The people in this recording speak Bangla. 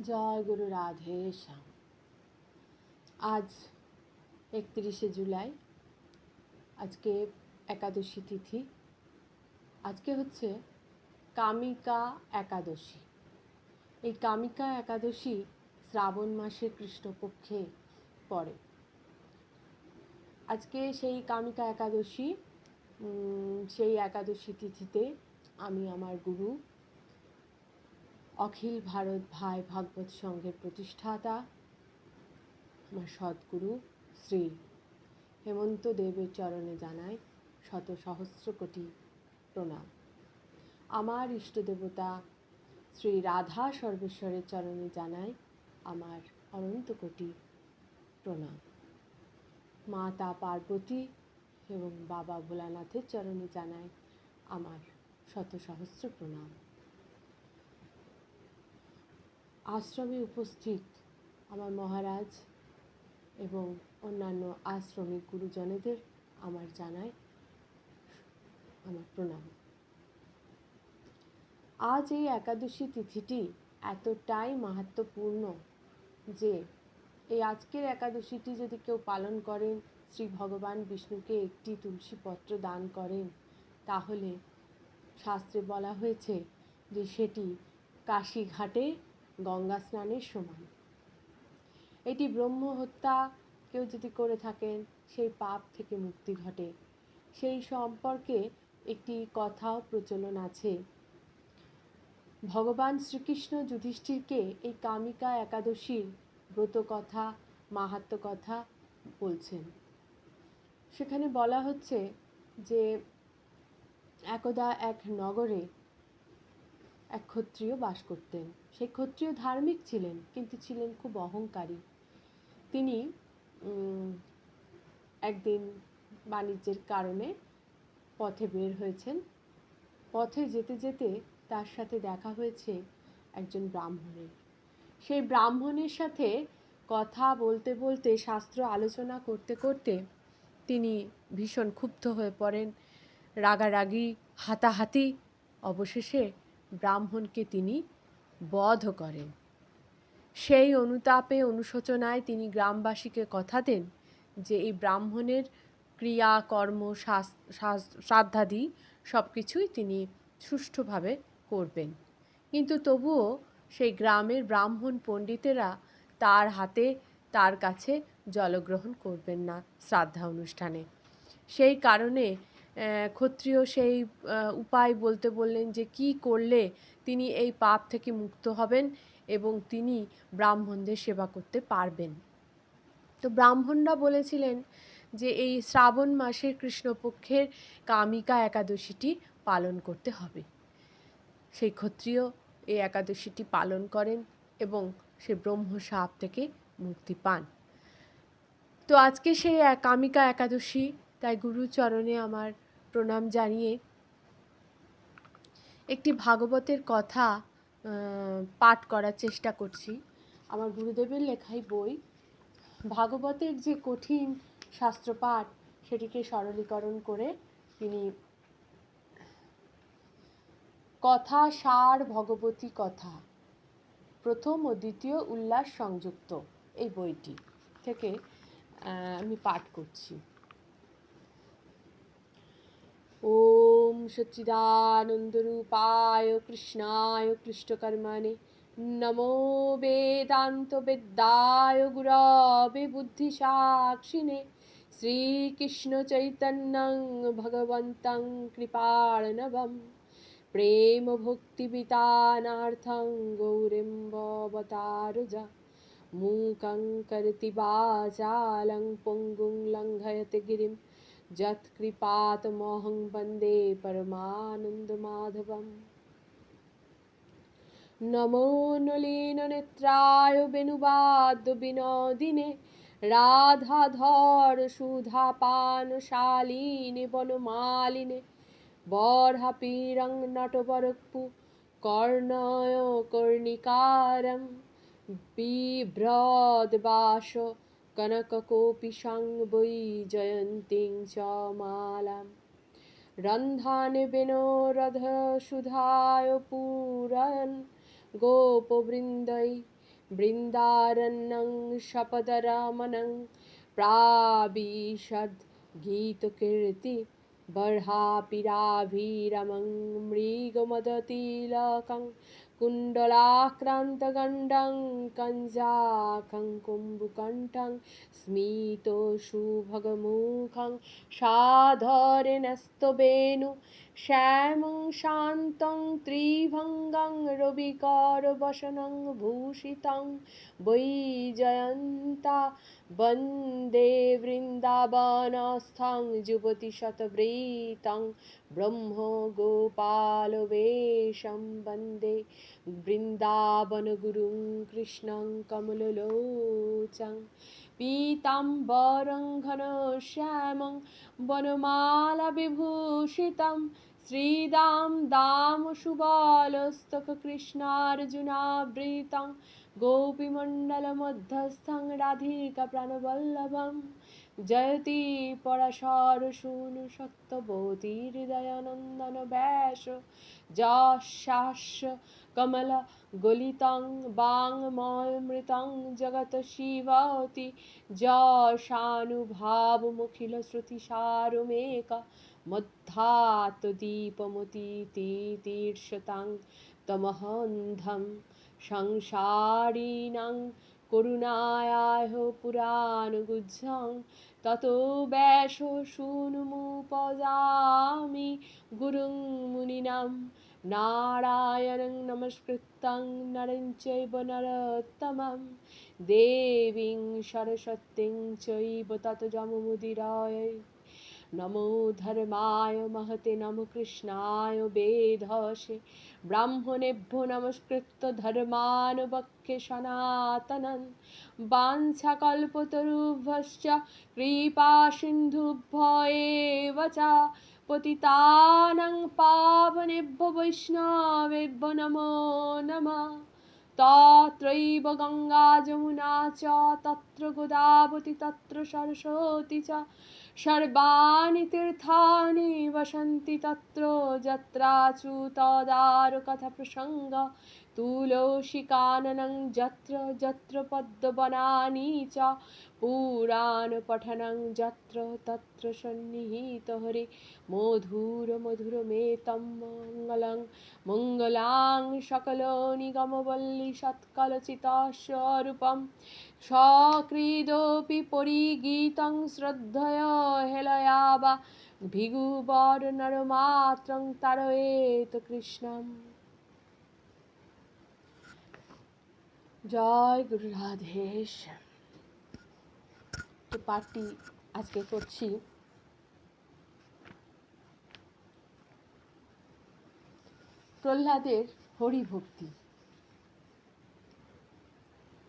জয় গুরু রাধে শ্যাম। আজ একত্রিশে জুলাই, আজকে একাদশী তিথি। আজকে হচ্ছে কামিকা একাদশী। এই কামিকা একাদশী শ্রাবণ মাসের কৃষ্ণপক্ষে পড়ে। আজকে সেই কামিকা একাদশী সেই একাদশী তিথিতে আমি আমার গুরু অখিল ভারত ভাই ভাগবত সংঘের প্রতিষ্ঠাতা, আমার সদ্গুরু শ্রী হেমন্ত দেবের চরণে জানাই শত সহস্র কোটি প্রণাম। আমার ইষ্ট দেবতা শ্রী রাধা সর্বেশ্বরের চরণে জানাই আমার অনন্ত কোটি প্রণাম। মাতা পার্বতী এবং বাবা ভোলানাথের চরণে জানাই আমার শত সহস্র প্রণাম। আশ্রমে উপস্থিত আমার মহারাজ এবং অন্যান্য আশ্রমিক গুরুজনেদের আমার জানাই আমার প্রণাম। আজ এই একাদশী তিথিটি এতটাই মাহাত্মপূর্ণ যে এই আজকের একাদশীটি যদি কেউ পালন করেন, শ্রী ভগবান বিষ্ণুকে একটি তুলসী পত্র দান করেন, তাহলে শাস্ত্রে বলা হয়েছে যে সেটি কাশীঘাটে গঙ্গা স্নানের সমান এটি ব্রহ্ম হত্যা কেউ যদি করে থাকেন, সেই পাপ থেকে মুক্তি ঘটে। সেই সম্পর্কে একটি কথাও প্রচলন আছে। ভগবান শ্রীকৃষ্ণ যুধিষ্ঠিরকে এই কামিকা একাদশীর ব্রত কথা মাহাত্ম কথা বলছেন। সেখানে বলা হচ্ছে যে, একদা এক নগরে এক ক্ষত্রিয় বাস করতেন। সেই ক্ষত্রিয় ধার্মিক ছিলেন, কিন্তু ছিলেন খুব অহংকারী। তিনি একদিন বাণিজ্যের কারণে পথে বের হয়েছেন। পথে যেতে যেতে তার সাথে দেখা হয়েছে একজন ব্রাহ্মণের। সেই ব্রাহ্মণের সাথে কথা বলতে বলতে, শাস্ত্র আলোচনা করতে করতে তিনি ভীষণ ক্ষুব্ধ হয়ে পড়েন। রাগারাগি, হাতাহাতি অবশেষে ব্রাহ্মণকে তিনি বধ করেন। সেই অনুতাপে অনুশোচনায় তিনি গ্রামবাসীকে কথা দেন যে এই ব্রাহ্মণের ক্রিয়া, কর্ম শ্রাদ্ধাদি সব কিছুই তিনি সুষ্ঠুভাবে করবেন। কিন্তু তবুও সেই গ্রামের ব্রাহ্মণ পণ্ডিতেরা তার হাতে তার কাছে জলগ্রহণ করবেন না শ্রাদ্ধা অনুষ্ঠানে। সেই কারণে ক্ষত্রিয় সেই উপায় বলতে বললেন যে কি করলে তিনি এই পাপ থেকে মুক্ত হবেন এবং তিনি ব্রাহ্মণদের সেবা করতে পারবেন। তো ব্রাহ্মণরা বলেছিলেন যে এই শ্রাবণ মাসের কৃষ্ণপক্ষের কামিকা একাদশীটি পালন করতে হবে। সেই ক্ষত্রিয় এই একাদশীটি পালন করেন এবং সে ব্রহ্ম সাপ থেকে মুক্তি পান। তো আজকে সেই কামিকা একাদশী, তাই গুরুচরণে আমার প্রণাম জানিয়ে একটি ভাগবতের কথা পাঠ করার চেষ্টা করছি। আমার গুরুদেবের লেখাই বই। ভাগবতের যে কঠিন শাস্ত্রপাঠ, সেটিকে সরলীকরণ করে তিনি কথা সার ভগবতী কথা, প্রথম ও দ্বিতীয় উল্লাস সংযুক্ত, এই বইটি থেকে আমি পাঠ করছি। ॐ सच्चिदानन्दरूपाय कृष्णाय कृष्णकर्मणे नमो वेदान्तविद्याय गुरवे बुद्धिसाक्षिणे श्रीकृष्णचैतन्यं भगवन्तं कृपाणनवं प्रेमभक्तिवितानार्थं गौरीम्बवतारुजा मूकं करति वाचालं पुङ्गुं लङ्घयति गिरिं যৎকৃপাতমোহং বন্দে পরমানন্দমাধবম নমো নলীননেত্রায় বেণুবাদ্য বিনোদিনে রাধাধর সুধা পান সুধাপানশালিনে বনমালিনে পীরং নটবরকপু কর্ণয় কর্ণিকারং বিভ্রদ্বাস कनककोपिशां वै जयन्तीं च मालाम् रन्धानवेणोरधसुधाय पूरन् गोपवृन्दै बृन्दारण्यं शपदरमणं प्राविशद् गीतकीर्ति बर्हापिराभिरमं मृगमदतिलकं कुण्डलाक्रान्तगण्डं कञ्जाकं कुम्भुकण्ठं स्मितोषुभगमुखं साधरेणस्तवेनु श्यामं शान्तं त्रिभङ्गं रविकारवसनं भूषितं वैजयन्ता वन्दे वृन्दावनस्थं युवतिशतवृतं ब्रह्मगोपालवेशं वन्दे বৃন্দাবনগুরুং কৃষ্ণং কমললোচং পীতাম্বরং ঘনশ্যামং বনমালবিভূষিतं শ্রীদাম দাম সুবলস্তকৃষ্ণার্জুনাবৃतं গোপীমণ্ডলমধ্যস্থং রাধিকা প্রাণবল্লভম। জয়তি পরাশর শূনু সত্যবতী হৃদয়ানন্দন ব্যাস যশাস্য কমল গলিতং বাংময়মৃতং জগত শিবতি। যশানুভাবমুখিল শ্রুতিসারমেক মধ্যাত্মদীপমতীতীর্ষতাং তমহন্ধম সংসারিণাং করুণায়াহ পুরাণগুজ্জং ততো ব্যাস শূনুমুপজামি গুরুং মুনিনাম নারায়ণং নমস্কৃত্যং নরং চৈব নরোত্তমं দেবীং সরস্বতীং চৈব তত জমমুদিরায় নমো ধর্মায় মহতে নম কৃষ্ণায় বেধসে ব্রাহ্মণেভ্যো নমস্কৃত্য ধর্মান বক্ষে সনাতনন বাঞ্ছাকল্পতরুভ্যশ্চ কৃপা সিন্ধুভ্য এব চ পতিতানাং পাবনেভ্যো বৈষ্ণবেভ্যো নমো নমঃ তত্রৈব গঙ্গা যমুনা চ তত্র গোদাবতী তত্র সরস্বতী চ সর্বাণি তীর্থানি বসন্তি তত্র যত্রাচ্যুতদার কথা প্রসঙ্গ तुलसीकाननं यत्र यत्र पद्मवनानि च पुराणपठनं यत्र तत्र सन्निहितहरि मधुरमधुरमेतं मङ्गलं मङ्गलां सकलोनिगमवल्लिषत्कलचितास्वरूपं सकृदोऽपि परिगीतं श्रद्धय हेलया वा भिगुवर्णरमात्रं तारयेत कृष्णम् জয় গুরু রাধেশ তো পাঠটি আজকে করছি। প্রহ্লাদের হরিভক্তি।